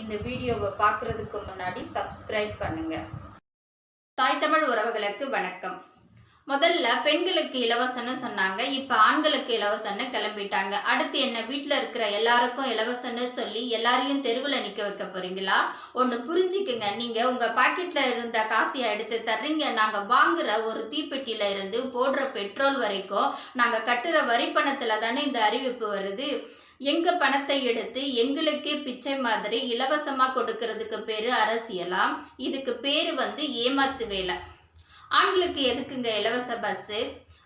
இந்த வீடியோவை பார்க்குறதுக்கு முன்னாடி சப்ஸ்கிரைப் பண்ணுங்க. தாய் தமிழ் உறவுகளுக்கு வணக்கம். முதல்ல பெண்களுக்கு இலவசம்னு சொன்னாங்க. இப்போ ஆண்களுக்கு இலவசம்னு கிளம்பிட்டாங்க. அடுத்து என்ன? வீட்டில் இருக்கிற எல்லாருக்கும் இலவசம்னு சொல்லி எல்லாரையும் தெருவில் நிற்க வைக்க போறீங்களா? ஒன்று புரிஞ்சுக்குங்க. நீங்கள் உங்கள் பாக்கெட்டில் இருந்த காசியை எடுத்து தர்றீங்க. நாங்கள் வாங்குற ஒரு தீப்பெட்டியில் இருந்து போடுற பெட்ரோல் வரைக்கும் நாங்கள் கட்டுற வரி பணத்தில் தானே இந்த அறிவிப்பு வருது. எங்க பணத்தை எடுத்து எங்களுக்கே பிச்சை மாதிரி இலவசமா கொடுக்கறதுக்கு பேரு அரசியலா இதுக்கு பேரு வந்து ஏமாத்து வேலை. ஆண்களுக்கு எதுக்குங்க இலவச பஸ்ஸு?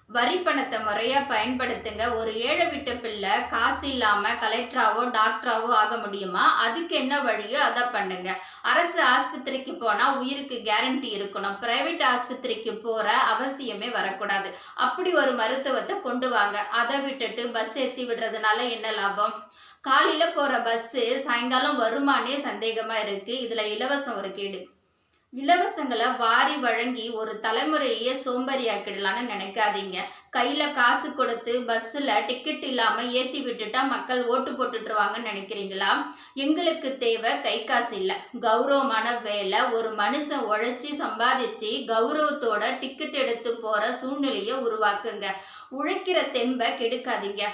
வரி பணத்தை முறையா பயன்படுத்துங்க. ஒரு ஏழை விட்ட பிள்ளை காசு இல்லாம கலெக்டராவோ டாக்டராவோ ஆக முடியுமா? அதுக்கு என்ன வழியோ அதை பண்ணுங்க. அரசு ஆஸ்பத்திரிக்கு போனா உயிருக்கு கேரண்டி இருக்கணும். பிரைவேட் ஆஸ்பத்திரிக்கு போற அவசியமே வரக்கூடாது. அப்படி ஒரு மருத்துவத்தை கொண்டு வாங்க. அதை விட்டுட்டு பஸ் ஏற்றி விடுறதுனால என்ன லாபம்? காலையில போற பஸ்ஸு சாயங்காலம் வருமானே சந்தேகமா இருக்கு. இதுல இலவசம் ஒரு கேடு. இலவசங்களை வாரி வழங்கி ஒரு தலைமுறையே சோம்பேறியாக்கிடலான்னு நினைக்காதீங்க. கையில காசு கொடுத்து பஸ்ஸில் டிக்கெட் இல்லாம ஏத்தி விட்டுட்டா மக்கள் ஓட்டு போட்டுட்டுருவாங்கன்னு நினைக்கிறீங்களா? எங்களுக்கு தேவை கை காசு இல்லை. கௌரவமான வேலை. ஒரு மனுஷன் உழைச்சி சம்பாதிச்சு கௌரவத்தோட டிக்கெட் எடுத்து போற சூழ்நிலையை உருவாக்குங்க. உழைக்கிற தெம்பை கெடுக்காதீங்க.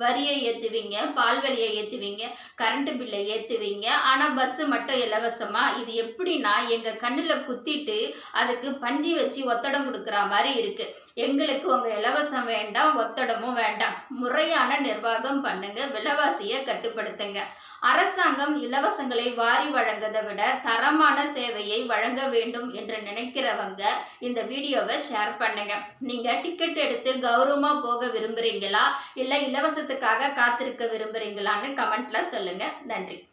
வரியை ஏற்றுவீங்க பால்வெளியை ஏற்றுவீங்க கரண்ட் பில்லை ஏற்றுவீங்க ஆனால் பஸ்ஸு மட்டும் இலவசமாக இது எப்படின்னா எங்கள் கண்ணில் குத்திட்டு அதுக்கு பஞ்சு வச்சு ஒத்தடம் கொடுக்குற மாதிரி இருக்குது எங்களுக்கு உங்கள் இலவசம் வேண்டாம் ஒத்தடமும் வேண்டாம். முறையான நிர்வாகம் பண்ணுங்கள் விலைவாசியை கட்டுப்படுத்துங்க. அரசாங்கம் இலவசங்களை வாரி வழங்குவதை விட தரமான சேவையை வழங்க வேண்டும் என்று நினைக்கிறவங்க இந்த வீடியோவை ஷேர் பண்ணுங்க. நீங்க டிக்கெட் எடுத்து கௌரவமா போக விரும்புறீங்களா? இல்ல இலவசத்துக்காக காத்திருக்க விரும்புறீங்களான்னு கமெண்ட்ல சொல்லுங்க. நன்றி.